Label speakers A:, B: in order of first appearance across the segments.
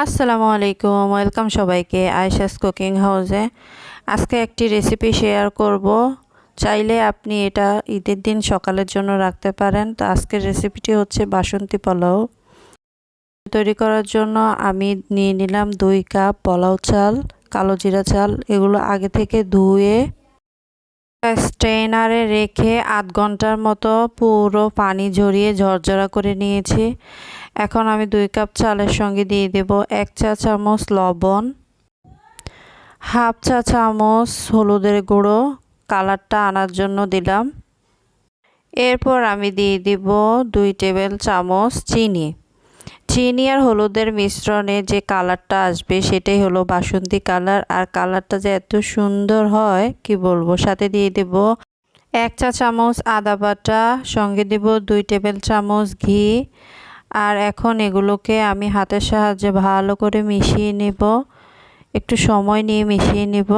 A: আসসালামু আলাইকুম, ওয়েলকাম সবাইকে আয়শাস কুকিং হাউসে। আজকে একটি রেসিপি শেয়ার করব। চাইলে আপনি এটা ঈদের দিন সকালের জন্য রাখতে পারেন। তো আজকের রেসিপিটি হচ্ছে বাসন্তী পোলাও। তৈরি করার জন্য আমি নিয়ে নিলাম দুই কাপ পোলাও চাল, কালো জিরা চাল। এগুলো আগে থেকে ধুয়ে স্ট্রেনারে রেখে আধ ঘণ্টার মতো পুরো পানি ঝরিয়ে ঝরঝরা করে নিয়েছি। এখন আমি দুই কাপ চালের সঙ্গে দিয়ে দেব এক চা চামচ লবণ, হাফ চা চামচ হলুদের গুঁড়ো, কালারটা আনার জন্য দিলাম। এরপর আমি দিয়ে দিব দুই টেবিল চামচ চিনি। চিনি আর হলুদের মিশ্রণে যে কালারটা আসবে সেটাই হলো বাসন্তী কালার। আর কালারটা যে এত সুন্দর হয়, কি বলব? সাথে দিয়ে দেব এক চা চামচ আদা বাটা, সঙ্গে দেব দুই টেবিল চামচ ঘি আর এখন এগুলোকে আমি হাতের সাহায্যে ভালো করে মিশিয়ে নেব। একটু সময় নিয়ে মিশিয়ে নেব।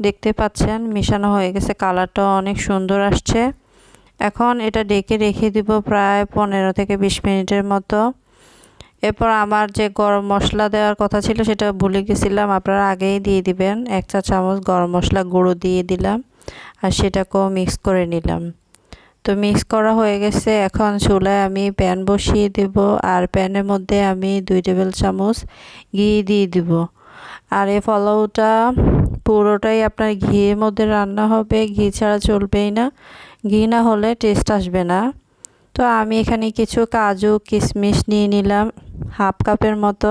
A: দেখতে পাচ্ছেন, মেশানো হয়ে গেছে। কালারটা অনেক সুন্দর আসছে। এখন এটা ডেকে রেখে দিব প্রায় পনেরো থেকে বিশ মিনিটের মতো। এরপর আমার যে গরম মশলা দেওয়ার কথা ছিল সেটা ভুলে গেছিলাম। আপনারা আগেই দিয়ে দিবেন। এক চা চামচ গরম মশলা গুঁড়ো দিয়ে দিলাম আর সেটাকেও মিক্স করে নিলাম। তো মিক্স করা হয়ে গেছে। এখন চুলায় আমি প্যান বসিয়ে দেব আর প্যানের মধ্যে আমি দুই টেবিল চামচ ঘি দিয়ে দিব। আর এই ফলাওটা পুরোটাই আপনার ঘিয়ের মধ্যে রান্না হবে। ঘি ছাড়া চলবেই না। ঘি না হলে টেস্ট আসবে না। তো আমি এখানে কিছু কাজু, কিশমিশ নিয়ে নিলাম হাফ কাপের মতো।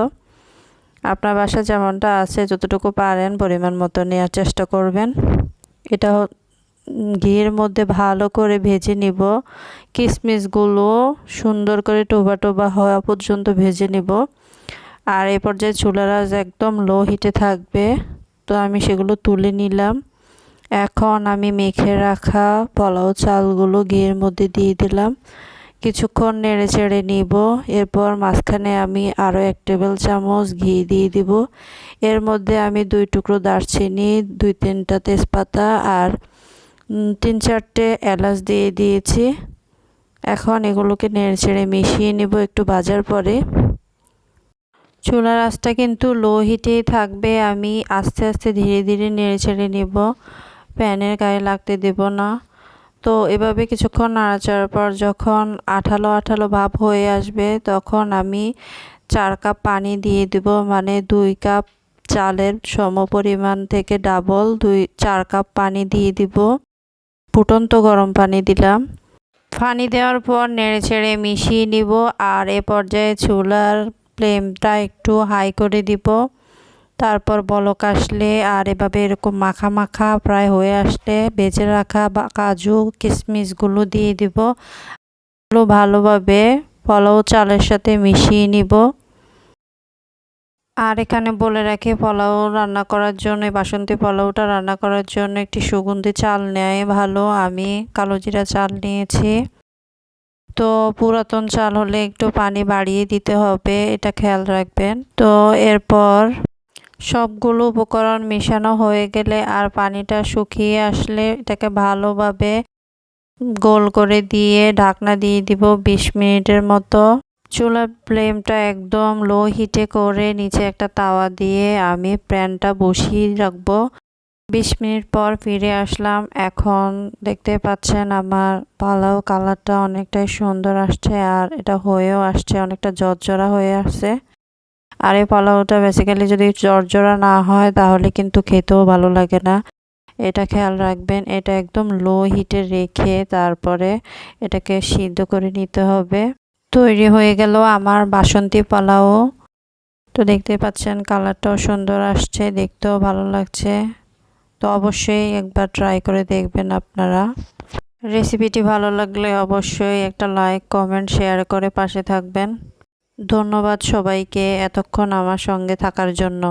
A: আপনার বাসা যেমনটা আছে, যতটুকু পারেন পরিমাণ মতো নেওয়ার চেষ্টা করবেন। এটা ঘিয়ের মধ্যে ভালো করে ভেজে নিব। কিশমিশগুলো সুন্দর করে টোবা টোবা হওয়া পর্যন্ত ভেজে নিব। আর এই পর্যায়ে চুলার আজ একদম লো হিটে থাকবে। তো আমি সেগুলো তুলে নিলাম। এখন আমি মেখে রাখা পোলাও চালগুলো ঘিয়ের মধ্যে দিয়ে দিলাম। কিছুক্ষণ নেড়ে চেড়ে নিব। এরপর মাঝখানে আমি আরও এক টেবিল চামচ ঘি দিয়ে দিব। এর মধ্যে আমি দুই টুকরো দারচিনি, দুই তিনটা তেজপাতা আর তিন চারটে এলাচ দিয়ে দিয়েছি। এখন এগুলোকে নেড়ে ছেড়ে মিশিয়ে নেব একটু বাজার পরে। চুলার আঁচটা কিন্তু লো হিটেই থাকবে, আমি আস্তে আস্তে ধীরে ধীরে নেড়ে ছেড়ে নেব। প্যানের গায়ে লাগতে দেব না। তো এভাবে কিছুক্ষণ নাড়াচাড়ার পর যখন আঠালো আঠালো ভাব হয়ে আসবে, তখন আমি চার কাপ পানি দিয়ে দেব মানে দুই কাপ চালের সম পরিমাণ থেকে ডাবল দুই, চার কাপ পানি দিয়ে দিব। ফুটন্ত গরম পানি দিলাম। পানি দেওয়ার পর নেড়ে ছেড়ে মিশিয়ে নিব আর এ পর্যায়ে চুলার ফ্লেমটা একটু হাই করে দিব। তারপর বলক আসলে আর এভাবে এরকম মাখা মাখা প্রায় হয়ে আসলে বেজে রাখা বা কাজু কিশমিশগুলো দিয়ে দিব। ভালোভাবে পোলাও চালের সাথে মিশিয়ে নিব। আর এখানে বলে রাখি, পোলাও রান্না করার জন্য বাসন্তী পোলাওটা রান্না করার জন্য একটি সুগন্ধি চাল নেয় ভালো। আমি কালো জিরা চাল নিয়েছি। তো পুরাতন চাল হলে একটু পানি বাড়িয়ে দিতে হবে, এটা খেয়াল রাখবেন। তো এরপর সবগুলো উপকরণ মেশানো হয়ে গেলে আর পানিটা শুকিয়ে আসলে এটাকে ভালোভাবে গোল করে দিয়ে ঢাকনা দিয়ে দিব বিশ মিনিটের মতো। চুলার ফ্লেমটা একদম লো হিটে করে নিচে একটা তাওয়া দিয়ে আমি প্যানটা বসিয়ে রাখব। বিশ মিনিট পর ফিরে আসলাম। এখন দেখতে পাচ্ছেন আমার পালাও কালারটা অনেকটাই সুন্দর আসছে আর এটা হয়েও আসছে, অনেকটা জর্জরা হয়ে আসছে। আর এই পালাওটা বেসিক্যালি যদি জর্জরা না হয় তাহলে কিন্তু খেতেও ভালো লাগে না। এটা খেয়াল রাখবেন, এটা একদম লো হিটে রেখে তারপরে এটাকে সিদ্ধ করে নিতে হবে। তৈরি হয়ে গেল আমার বাসন্তী পোলাও। তো দেখতে পাচ্ছেন কালারটাও সুন্দর আসছে, দেখতেও ভালো লাগছে। তো অবশ্যই একবার ট্রাই করে দেখবেন আপনারা। রেসিপিটি ভালো লাগলে অবশ্যই একটা লাইক কমেন্ট শেয়ার করে পাশে থাকবেন। ধন্যবাদ সবাইকে এতক্ষণ আমার সঙ্গে থাকার জন্য।